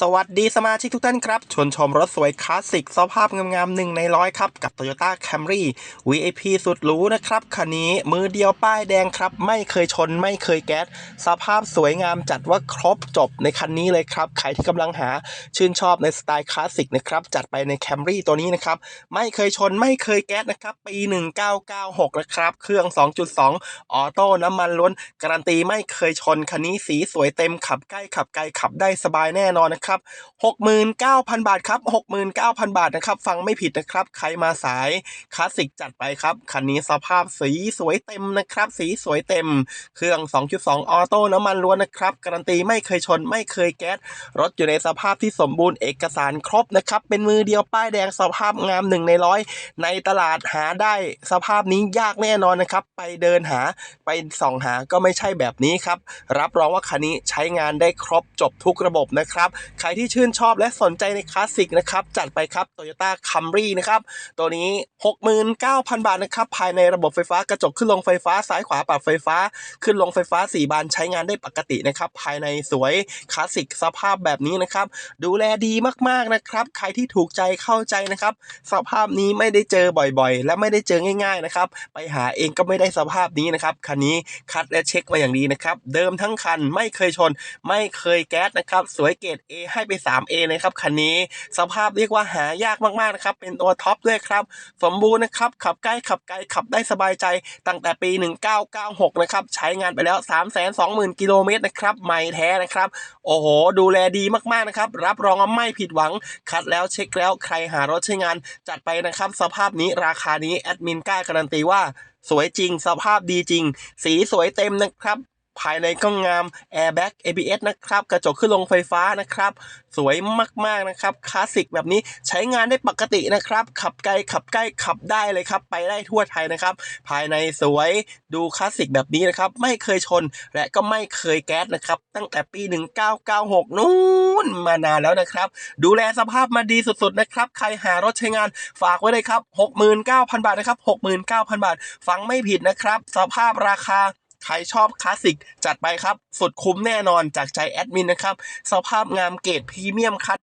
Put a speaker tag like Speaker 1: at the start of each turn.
Speaker 1: สวัสดีสมาชิกทุกท่านครับ ชวนชมรถสวยคลาสสิกสภาพงามๆหนึ่งในร้อยครับ กับ Toyota Camry VIP สุดหรูนะครับ คันนี้มือเดียวป้ายแดงครับ ไม่เคยชนไม่เคยแก๊ส สภาพสวยงามจัดว่าครบจบในคันนี้เลยครับ ใครที่กำลังหาชื่นชอบในสไตล์คลาสสิกนะครับ จัดไปใน Camry ตัวนี้นะครับ ไม่เคยชนไม่เคยแก๊สนะครับ ปี 1996 นะครับ เครื่อง 2.2 ออโต้น้ำมันล้วนการันตีไม่เคยชนคันนี้สีสวยเต็มขับใกล้ขับไกลขับได้สบายแน่นอนนะครับ69,000 บาทครับ69,000 บาทนะครับ ฟังไม่ผิดนะครับ ใครมาสายคลาสสิกจัดไปครับ คันนี้สภาพสีสวยเต็มนะครับ สีสวยเต็ม เครื่อง 2.2 ออโต้น้ำมันล้วนนะครับ การันตีไม่เคยชนไม่เคยแก๊ส รถอยู่ในสภาพที่สมบูรณ์เอกสารครบนะครับ เป็นมือเดียวป้ายแดงสภาพงามหนึ่งในร้อยในตลาดหาได้สภาพนี้ยากแน่นอนนะครับ ไปเดินหาไปส่องหาก็ไม่ใช่แบบนี้ครับ รับรองว่าคันนี้ใช้งานได้ครบจบทุกระบบนะครับใครที่ชื่นชอบและสนใจในคลาสสิกนะครับจัดไปครับ Toyota Camry นะครับตัวนี้ 69,000 บาทนะครับภายในระบบไฟฟ้ากระจกขึ้นลงไฟฟ้าซ้ายขวาปรับไฟฟ้า ขึ้นลงไฟฟ้า 4 บานใช้งานได้ปกตินะครับภายในสวยคลาสสิกสภาพแบบนี้นะครับดูแลดีมากๆนะครับ ใครที่ถูกใจเข้าใจนะครับ สภาพนี้ไม่ได้เจอบ่อยๆ และไม่ได้เจอง่าย ๆนะครับ ไปหาเองก็ไม่ได้สภาพนี้นะครับคันนี้คัดและเช็คมาอย่างดีนะครับ เดิมทั้งคันไม่เคยชน ไม่เคยแก๊สนะครับ สวยเกรด A ให้ไป 3A เลยครับคันนี้สภาพเรียกว่าหายากมากๆนะครับเป็นตัวท็อปด้วยครับ สมบูรณ์นะครับ ขับใกล้ขับไกลขับได้สบายใจตั้งแต่ปี 1996 นะครับ ใช้งานไปแล้ว 320,000 กิโลเมตรนะครับไม่แท้นะครับ โอ้โห ดูแลดีมากๆนะครับ รับรองว่าไม่ผิดหวัง คัดแล้วเช็คแล้วใครหารถใช้งานจัดไปนะครับ สภาพนี้ราคานี้แอดมินกล้าการันตีว่าสวยจริง สภาพดีจริง สีสวยเต็มนะครับ ภายในก็งาม Airbag ABS นะครับ กระจกขึ้นลงไฟฟ้านะครับ สวยมากๆนะครับคลาสสิกแบบนี้ใช้งานได้ปกตินะครับ ขับไกลขับใกล้ขับได้เลยครับ ไปได้ทั่วไทยนะครับ ภายในสวยดูคลาสสิกแบบนี้นะครับ ไม่เคยชนและก็ไม่เคยแก๊สนะครับ ตั้งแต่ปี 1996 นู้นมานานแล้วนะครับ ดูแลสภาพมาดีสุดๆนะครับ ใครหารถใช้งานฝากไว้เลยครับ 69,000 บาทนะครับ 69,000 บาท ฟังไม่ผิดนะครับ สภาพราคา ใครชอบคลาสสิกจัดไปครับ สุดคุ้มแน่นอนจากใจแอดมินนะครับ สภาพงามเกรดพรีเมียมคัด